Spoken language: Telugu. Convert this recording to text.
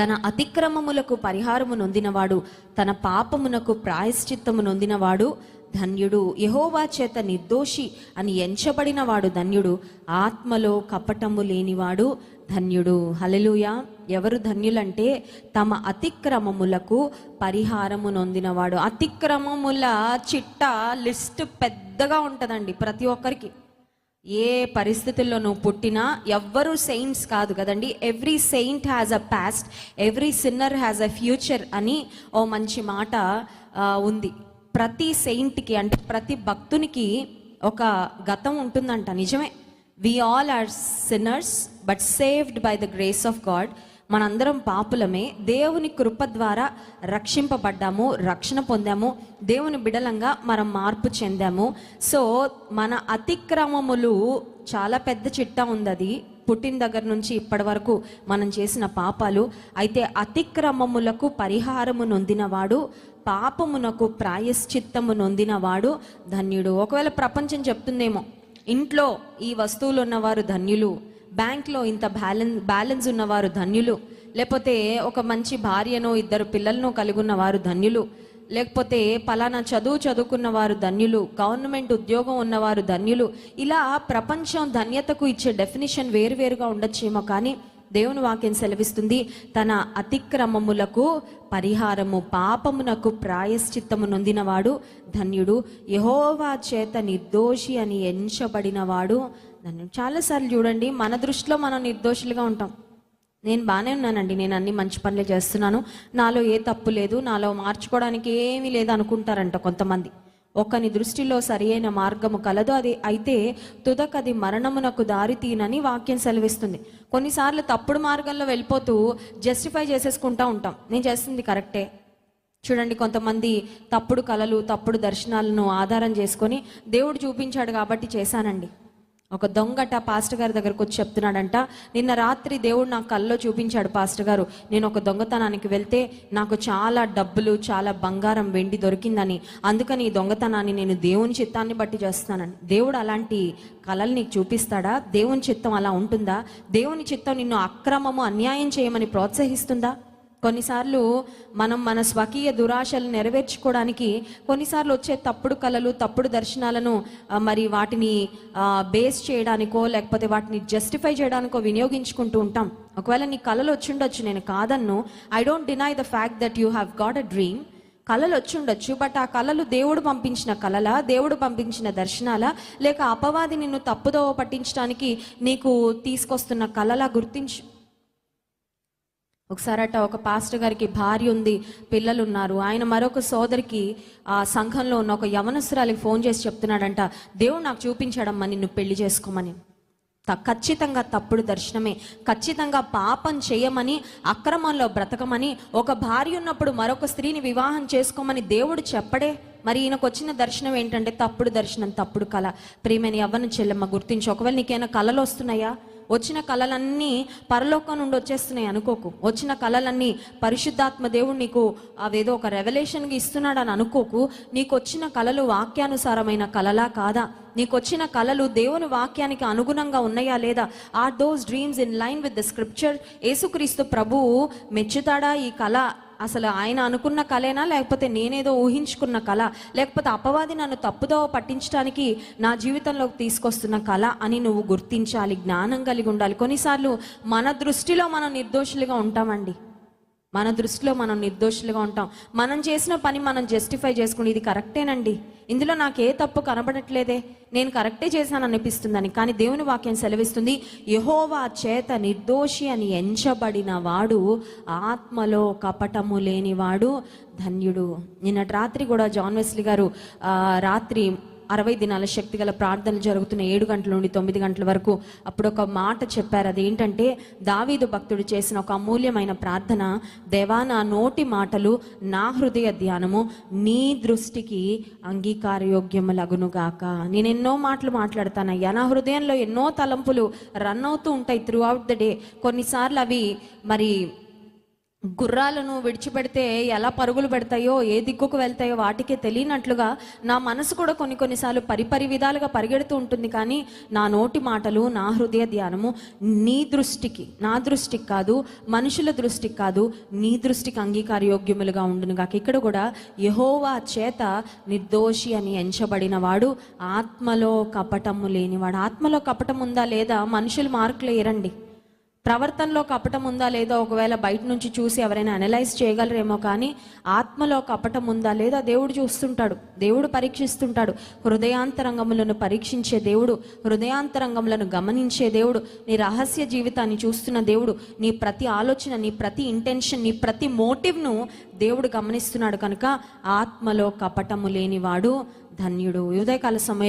తన అతిక్రమములకు పరిహారము నొందినవాడు తన పాపమునకు ప్రాయశ్చిత్తము నొందినవాడు ధన్యుడు. యహోవా చేత నిర్దోషి అని ఎంచబడినవాడు ధన్యుడు. ఆత్మలో కపటము లేనివాడు ధన్యుడు. హలెలుయా ఎవరు ధన్యులంటే తమ అతిక్రమములకు పరిహారము నొందినవాడు. అతిక్రమముల చిట్ట లిస్ట్ పెద్దగా ఉంటుందండి ప్రతి ఒక్కరికి. ఏ పరిస్థితుల్లో నువ్వు పుట్టినా ఎవ్వరూ సెయింట్స్ కాదు కదండి. Every saint has a past every sinner has a future అని ఓ మంచి మాట ఉంది. ప్రతి సెయింట్కి అంటే ప్రతి భక్తునికి ఒక గతం ఉంటుందంట నిజమే. We all are sinners but saved by the grace of God మనందరం పాపులమే దేవుని కృప ద్వారా రక్షింపబడ్డాము రక్షణ పొందాము దేవుని బిడలంగా మనం మార్పు చెందాము. సో మన అతిక్రమములు చాలా పెద్ద చిట్టా ఉంది అది పుట్టిన దగ్గర నుంచి ఇప్పటి వరకు మనం చేసిన పాపాలు. అయితే అతిక్రమములకు పరిహారము నొందినవాడు పాపమునకు ప్రాయశ్చిత్తము నొందినవాడు ధన్యుడు. ఒకవేళ ప్రపంచం చెప్తుందేమో ఇంట్లో ఈ వస్తువులు ఉన్నవారు ధన్యులు బ్యాంక్లో ఇంత బ్యాలెన్స్ బ్యాలెన్స్ ఉన్నవారు ధన్యులు. లేకపోతే ఒక మంచి భార్యను ఇద్దరు పిల్లలను కలిగి ఉన్నవారు ధన్యులు. లేకపోతే పలానా చదువు చదువుకున్న వారు ధన్యులు. గవర్నమెంట్ ఉద్యోగం ఉన్నవారు ధన్యులు. ఇలా ప్రపంచం ధన్యతకు ఇచ్చే డెఫినేషన్ వేరువేరుగా ఉండొచ్చేమో కానీ దేవుని వాక్యం సెలవిస్తుంది తన అతిక్రమములకు పరిహారము పాపమునకు ప్రాయశ్చిత్తము నొందినవాడు ధన్యుడు. యహోవా చేత నిర్దోషి అని ఎంచబడినవాడు దాన్ని చాలాసార్లు చూడండి. మన దృష్టిలో మనం నిర్దోషులుగా ఉంటాం. నేను బాగానే ఉన్నానండి. నేను అన్ని మంచి పనులే చేస్తున్నాను. నాలో ఏ తప్పు లేదు. నాలో మార్చుకోవడానికి ఏమీ లేదు అనుకుంటారంట కొంతమంది. ఒకని దృష్టిలో సరి అయిన మార్గము కలదు. అది అయితే తుదకది మరణమునకు దారి తీనని వాక్యం సెలవిస్తుంది. కొన్నిసార్లు తప్పుడు మార్గంలో వెళ్ళిపోతూ జస్టిఫై చేసేసుకుంటా ఉంటాం. నేను చేస్తుంది కరెక్టే? చూడండి కొంతమంది తప్పుడు కళలు తప్పుడు దర్శనాలను ఆధారం చేసుకొని దేవుడు చూపించాడు కాబట్టి చేశానండి. ఒక దొంగట పాస్టర్ గారి దగ్గరకు వచ్చి చెప్తున్నాడంట నిన్న రాత్రి దేవుడు నా కల్లో చూపించాడు పాస్టర్ గారు. నేను ఒక దొంగతనానికి వెళ్తే నాకు చాలా డబ్బులు చాలా బంగారం వెండి దొరికిందని. అందుకని ఈ దొంగతనాన్ని నేను దేవుని చిత్తాన్ని బట్టి చేస్తున్నానని. దేవుడు అలాంటి కళలు నీకు చూపిస్తాడా? దేవుని చిత్తం అలా ఉంటుందా? దేవుని చిత్తం నిన్ను అక్రమము అన్యాయం చేయమని ప్రోత్సహిస్తుందా? కొన్నిసార్లు మనం మన స్వకీయ దురాశలు నెరవేర్చుకోవడానికి కొన్నిసార్లు వచ్చే తప్పుడు కళలు తప్పుడు దర్శనాలను మరి వాటిని బేస్ చేయడానికో లేకపోతే వాటిని జస్టిఫై చేయడానికో వినియోగించుకుంటూ ఉంటాం. ఒకవేళ నీ కళలు వచ్చిండొచ్చు నేను కాదన్ను. I don't deny the fact that you have got a dream కళలు వచ్చిండొచ్చు బట్ ఆ కళలు దేవుడు పంపించిన కళలా దేవుడు పంపించిన దర్శనాల? లేక అపవాది నిన్ను తప్పుదోవ పట్టించడానికి నీకు తీసుకొస్తున్న కళలా గుర్తించు ఒకసారట ఒక పాస్టర్ గారికి భార్య ఉంది పిల్లలు ఉన్నారు ఆయన మరొక సోదరికి ఆ సంఘంలో ఉన్న ఒక యవనస్తురాలికి ఫోన్ చేసి చెప్తున్నాడంట దేవుడు నాకు చూపించాడమ్మా నిన్ను పెళ్ళి చేసుకోమని. త- ఖచ్చితంగా తప్పుడు దర్శనమే. ఖచ్చితంగా పాపం చేయమని అక్రమంలో బ్రతకమని ఒక భార్య ఉన్నప్పుడు మరొక స్త్రీని వివాహం చేసుకోమని దేవుడు చెప్పడే. మరి ఈయనకు వచ్చిన దర్శనం ఏంటంటే తప్పుడు దర్శనం తప్పుడు కళ ప్రియమైన యవ్వన చెల్లెమ్మ గుర్తించి. ఒకవేళ నీకేమైనా కళలు వస్తున్నాయా? వచ్చిన కళలన్నీ పరలోకం నుండి వచ్చేస్తున్నాయి అనుకోకు. వచ్చిన కళలన్నీ పరిశుద్ధాత్మ దేవుడు నీకు అవేదో ఒక రెవల్యూషన్గా ఇస్తున్నాడు అని అనుకోకు. నీకు వచ్చిన కళలు వాక్యానుసారమైన కళలా కాదా? నీకు వచ్చిన కళలు దేవుని వాక్యానికి అనుగుణంగా ఉన్నాయా లేదా? Are those dreams in line with the scripture Yesukristu ప్రభువు మెచ్చుతాడా ఈ కళ అసలు ఆయన అనుకున్న కళేనా లేకపోతే నేనేదో ఊహించుకున్న కళ లేకపోతే అపవాది నన్ను తప్పుదోవ పట్టించడానికి నా జీవితంలోకి తీసుకొస్తున్న కళ అని నువ్వు గుర్తించాలి జ్ఞానం కలిగి ఉండాలి. కొన్నిసార్లు మన దృష్టిలో మనం నిర్దోషులుగా ఉంటామండి. మన దృష్టిలో మనం నిర్దోషులుగా ఉంటాం. మనం చేసిన పని మనం జస్టిఫై చేసుకుని ఇది కరెక్టేనండి. ఇందులో నాకు ఏ తప్పు కనబడట్లేదే. నేను కరెక్టే చేశాను అనిపిస్తుందని. కానీ దేవుని వాక్యం సెలవిస్తుంది యహోవా చేత నిర్దోషి అని ఎంచబడిన వాడు ఆత్మలో కపటము లేనివాడు ధన్యుడు. నిన్నటి రాత్రి కూడా జాన్ వెస్లీ గారు రాత్రి అరవై దినాల శక్తి గల ప్రార్థనలు జరుగుతున్న ఏడు గంటల నుండి తొమ్మిది గంటల వరకు అప్పుడు ఒక మాట చెప్పారు. అదేంటంటే దావీదు భక్తుడు చేసిన ఒక అమూల్యమైన ప్రార్థన దేవా నా నోటి మాటలు నా హృదయ ధ్యానము నీ దృష్టికి అంగీకారయోగ్యములగునుగాక. నేను ఎన్నో మాటలు మాట్లాడతానయ్యా. నా హృదయంలో ఎన్నో తలంపులు రన్ అవుతూ ఉంటాయి త్రూ అవుట్ ద డే కొన్నిసార్లు అవి మరి గుర్రాలను విడిచిపెడితే ఎలా పరుగులు పెడతాయో ఏ దిక్కుకు వెళ్తాయో వాటికే తెలియనట్లుగా నా మనసు కూడా కొన్ని కొన్నిసార్లు పరిపరి విధాలుగా పరిగెడుతూ ఉంటుంది. కానీ నా నోటి మాటలు నా హృదయ ధ్యానము నీ దృష్టికి నా దృష్టికి కాదు మనుషుల దృష్టికి కాదు నీ దృష్టికి అంగీకారయోగ్యములుగా ఉండును కాక ఇక్కడ కూడా యహోవా చేత నిర్దోషి అని ఎంచబడిన వాడు ఆత్మలో కపటము లేనివాడు. ఆత్మలో కపటం ఉందా లేదా? మనుషులు మార్కులు ఎరండి ప్రవర్తనలో కపటం ఉందా లేదా ఒకవేళ బయట నుంచి చూసి ఎవరైనా అనలైజ్ చేయగలరేమో కానీ ఆత్మలో కపటం ఉందా లేదా దేవుడు చూస్తుంటాడు. దేవుడు పరీక్షిస్తుంటాడు. హృదయాంతరంగములను పరీక్షించే దేవుడు హృదయాంతరంగములను గమనించే దేవుడు నీ రహస్య జీవితాన్ని చూస్తున్న దేవుడు నీ ప్రతి ఆలోచన నీ ప్రతి ఇంటెన్షన్ నీ ప్రతి మోటివ్ను దేవుడు గమనిస్తున్నాడు కనుక ఆత్మలో కపటము లేనివాడు ధన్యుడు. ఉదయకాల సమయంలో